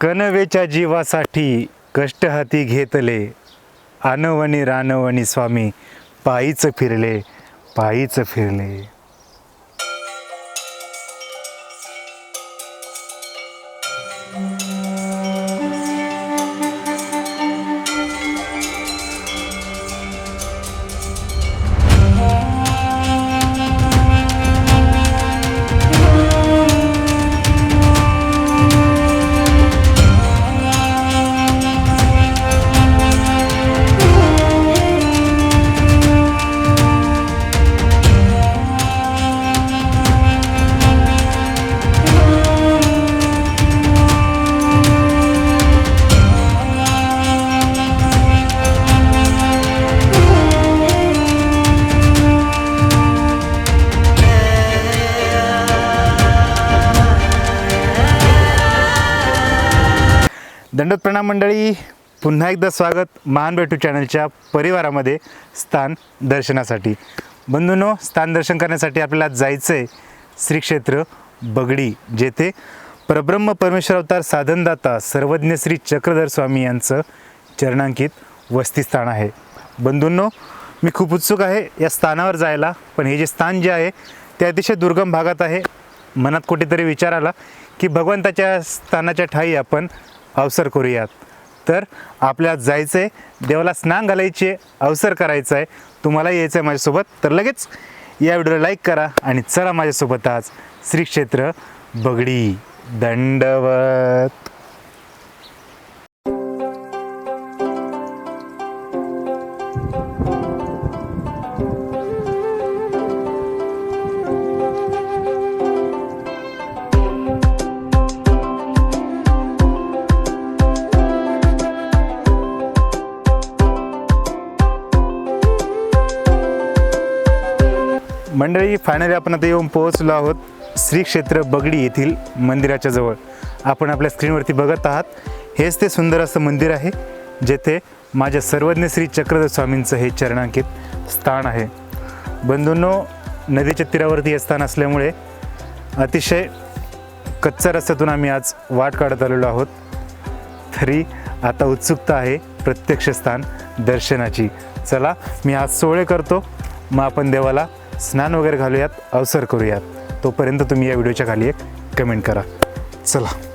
कणवेच्या जीवासाठी कष्ट हाती घेतले. आनवणी रानवणी स्वामी पायीच फिरले पायीच फिरले. दंडत प्रणाम मंडळी. पुन्हा एकदा स्वागत महान भेटू चॅनलच्या परिवारामध्ये स्थान दर्शनासाठी. बंधूंनो स्थान दर्शन करण्यासाठी आपल्याला जायचं आहे श्री क्षेत्र बगडी जेथे परब्रह्म परमेश्वर अवतार साधनदाता सर्वज्ञ श्री चक्रधर स्वामी यांचं चरणांकित वस्तीस्थान आहे. बंधूंनो मी खूप उत्सुक आहे या स्थानावर जायला पण हे जे स्थान जे आहे ते अतिशय दुर्गम भागात आहे. मनात कुठेतरी विचार आला की भगवंताच्या स्थानाच्या ठाई आपण अवसर करूयात. तर आपल्याला जायचं आहे देवाला स्नान घालायचे अवसर करायचा आहे तुम्हाला यायचं आहे माझ्यासोबत तर लगेच या व्हिडिओला लाईक करा आणि चला माझ्यासोबत आज श्री क्षेत्र बगडी दंडवत. मंडळी फायनली आपण आता येऊन पोहोचलो आहोत श्री क्षेत्र बगडी येथील मंदिराच्या जवळ. आपण आपल्या स्क्रीनवरती बघत आहात. हेच ते सुंदर असं मंदिर आहे जेथे माझ्या सर्वज्ञ श्री चक्रधर स्वामींचं हे चरणांकित स्थान आहे. बंधूंनो नदीच्या तीरावरती हे स्थान असल्यामुळे अतिशय कच्च्या रस्त्यातून आम्ही आज वाट काढत आलेलो आहोत. तरी आता उत्सुकता आहे प्रत्यक्ष स्थान दर्शनाची. चला मी आज सोहळे करतो. मग आपण देवाला स्नान वगैरे घालूयात अवसर करूयात. तोपर्यंत तुम्ही या व्हिडिओच्या खाली एक कमेंट करा. चला.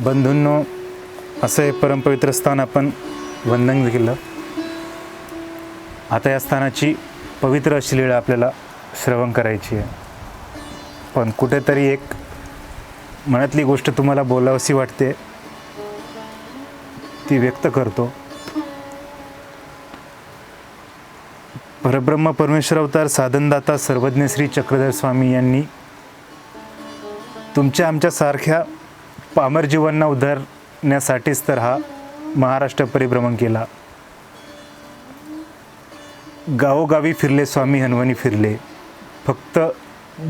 बंधूंनो असं हे परमपवित्र स्थान आपण वंदन केलं. आता या स्थानाची पवित्र अशी लीळा आपल्याला श्रवण करायची आहे. पण कुठेतरी एक मनातली गोष्ट तुम्हाला बोलावशी वाटते ती व्यक्त करतो. परब्रह्म परमेश्वर अवतार साधनदाता सर्वज्ञ श्री चक्रधर स्वामी यांनी तुमच्या आमच्यासारख्या पामर जीवांना उधारण्यासाठीच तर हा महाराष्ट्र परिभ्रमण केला. गावोगावी फिरले स्वामी हनुमानी फिरले. फक्त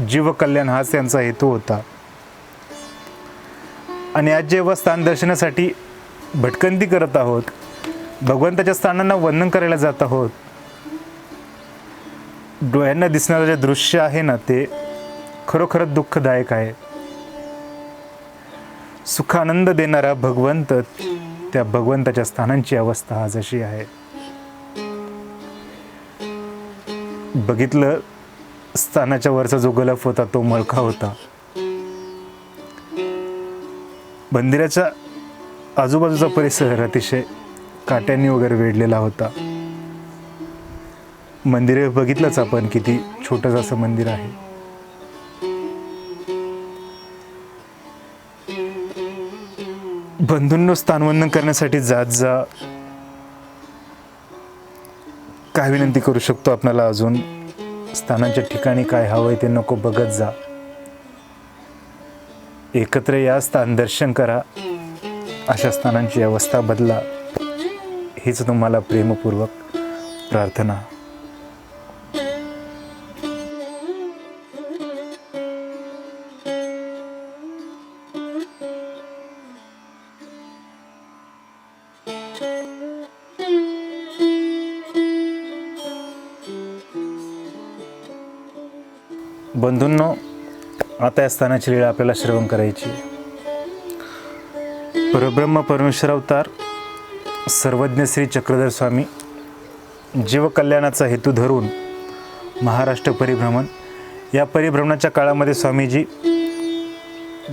जीवकल्याण हाच त्यांचा हेतू होता. आणि आज जेव्हा स्थान दर्शनासाठी भटकंती करत आहोत भगवंताच्या स्थानांना वंदन करायला जात आहोत डोळ्यांना दिसणारं जे दृश्य आहे ना ते खरोखरच दुःखदायक आहे. सुख आनंद देणारा भगवंत त्या भगवंताच्या स्थानांची अवस्था आज अशी आहे. बघितलं स्थानाच्या वरचा जो गलफ होता तो मळका होता. मंदिराच्या आजूबाजूचा परिसर अतिशय काट्यांनी वगैरे वेढलेला होता. मंदिर बघितलंच आपण किती छोटंच असं मंदिर आहे. बंधूंनो स्थानवंदन करण्यासाठी जात जा. काय विनंती करू शकतो आपल्याला अजून? स्थानांच्या ठिकाणी काय हवंय ते नको बघत जा. एकत्र या स्थान दर्शन करा. अशा स्थानांची अवस्था बदला. हीच तुम्हाला प्रेमपूर्वक प्रार्थना. बंधूंनो आता या स्थानाची लीळा आपल्याला श्रवण करायची. परब्रह्म परमेश्वर अवतार सर्वज्ञ श्री चक्रधर स्वामी जीवकल्याणाचा हेतू धरून महाराष्ट्र परिभ्रमण. या परिभ्रमणाच्या काळामध्ये स्वामीजी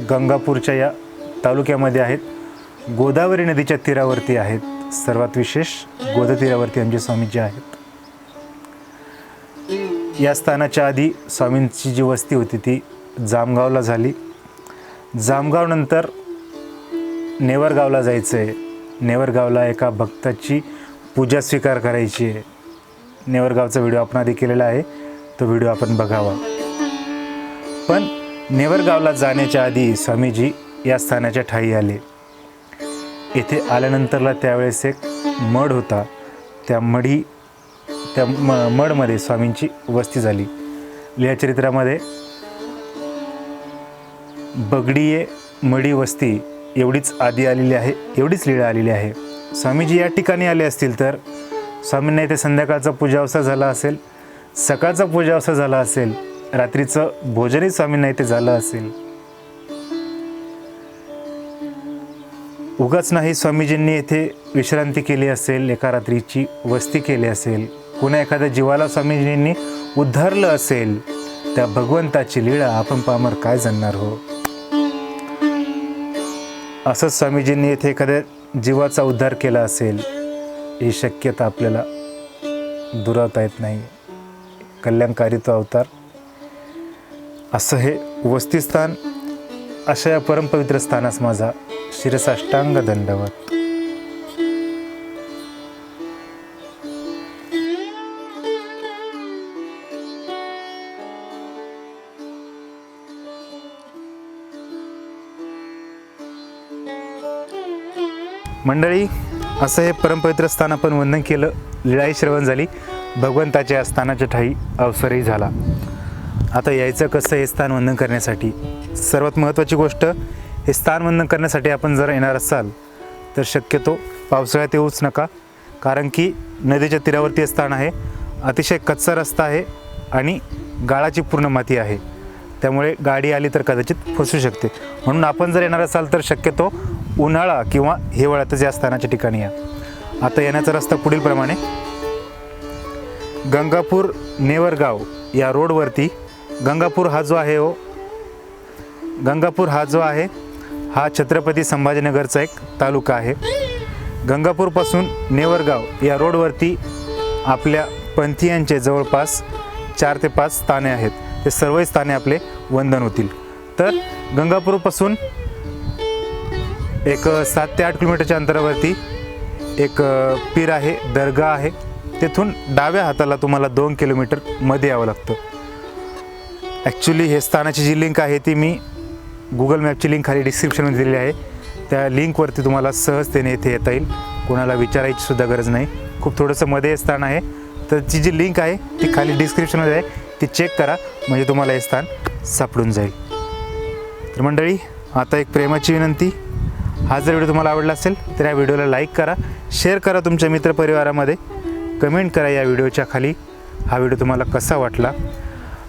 गंगापूरच्या या तालुक्यामध्ये आहेत. गोदावरी नदीच्या तीरावरती आहेत. सर्वात विशेष गोदतीरावरती आमचे स्वामीजी आहेत. या स्थानाच्या आधी स्वामींची जी वस्ती होती ती जामगावला झाली. जामगावनंतर नेवरगावला जायचं आहे नेवरगावला एका भक्ताची पूजा स्वीकार करायची आहे. नेवरगावचा व्हिडिओ आपण आधी केलेला आहे. तो व्हिडिओ आपण बघावा. पण नेवरगावला जाण्याच्या आधी स्वामीजी या स्थानाच्या ठाई आले. येथे आल्यानंतरला त्यावेळेस एक मड होता. त्या मढी त्या म मडमध्ये स्वामींची वस्ती झाली. चरित्रामध्ये बगडीये मडी वस्ती एवढीच आधी आलेली आहे एवढीच लीळा आलेली आहे. स्वामीजी या ठिकाणी आले असतील तर स्वामींना इथे संध्याकाळचा पूजावसा झाला असेल सकाळचा पूजावसा झाला असेल रात्रीचं भोजनही स्वामींना इथे झालं असेल. उगाच नाही स्वामीजींनी येथे विश्रांती केली असेल एका रात्रीची वस्ती केली असेल कुणा एखाद्या जीवाला स्वामीजींनी उद्धारलं असेल त्या भगवंताची लीळा आपण पामर काय जाणणार हो? असंच स्वामीजींनी येथे एखाद्या जीवाचा उद्धार केला असेल ही शक्यता आपल्याला दुरावता येत नाही. कल्याणकारी तो अवतार. असं हे वस्तीस्थान अशा या परमपवित्र स्थानास माझा शिरसाष्टांग दंडवत मंडळी असं हे परमपवित्र स्थान आपण वंदन केलं लिळाई श्रवण झाली भगवंताच्या स्थानाच्या ठाई अवसरही झाला. आता यायचं कसं हे स्थान वंदन करण्यासाठी? सर्वात महत्त्वाची गोष्ट हे स्थान करण्यासाठी आपण जर येणार असाल तर शक्यतो पावसाळ्यात येऊच नका. कारण की नदीच्या तीरावरती हे स्थान आहे. अतिशय कच्चा रस्ता आहे आणि गाळाची पूर्ण माती आहे. त्यामुळे गाडी आली तर कदाचित फसू शकते. म्हणून आपण जर येणार असाल तर शक्यतो उन्हाळा किंवा हिवाळ्यातच या स्थानाच्या ठिकाणी या. आता येण्याचा रस्ता पुढीलप्रमाणे गंगापूर नेवरगाव या रोडवरती गंगापूर हा जो आहे हो गंगापूर हा जो आहे हा छत्रपती संभाजीनगरचा एक तालुका आहे. गंगापूरपासून नेवरगाव या रोडवरती आपल्या पंथीयांचे जवळपास चार ते पाच स्थाने आहेत. ते सर्व स्थाने आपले वंदन होतील. तर गंगापूरपासून एक सात ते आठ किलोमीटरच्या अंतरावरती एक पीर आहे दर्गा आहे. तेथून डाव्या हाताला तुम्हाला दोन किलोमीटरमध्ये यावं लागतं. ॲक्च्युली हे स्थानाची जी लिंक आहे ती मी गुगल मॅपची लिंक खाली डिस्क्रिप्शनमध्ये दिलेली आहे. त्या लिंकवरती तुम्हाला सहजतेने इथे येता येईल. कोणाला विचारायची सुद्धा गरज नाही. खूप थोडंसं मध्ये हे स्थान आहे. तर ती जी लिंक आहे ती खाली डिस्क्रिप्शनमध्ये आहे. ती चेक करा. म्हणजे तुम्हाला हे स्थान सापडून जाईल. तर मंडळी आता एक प्रेमाची विनंती. हा जर व्हिडिओ तुम्हाला आवडला असेल तर या व्हिडिओला लाईक करा. शेअर करा तुमच्या मित्रपरिवारामध्ये. कमेंट करा या व्हिडिओच्या खाली. हा व्हिडिओ तुम्हाला कसा वाटला?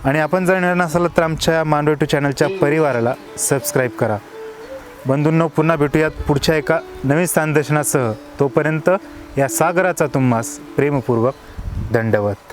आणि आपण जर नवीन असाल तर आमच्या मांडवेटू चॅनलच्या परिवाराला सबस्क्राईब करा. बंधूंनो पुन्हा भेटूयात पुढच्या एका नवीन स्थानदर्शनासह. तोपर्यंत या सागराचा तुम्हास प्रेमपूर्वक दंडवत.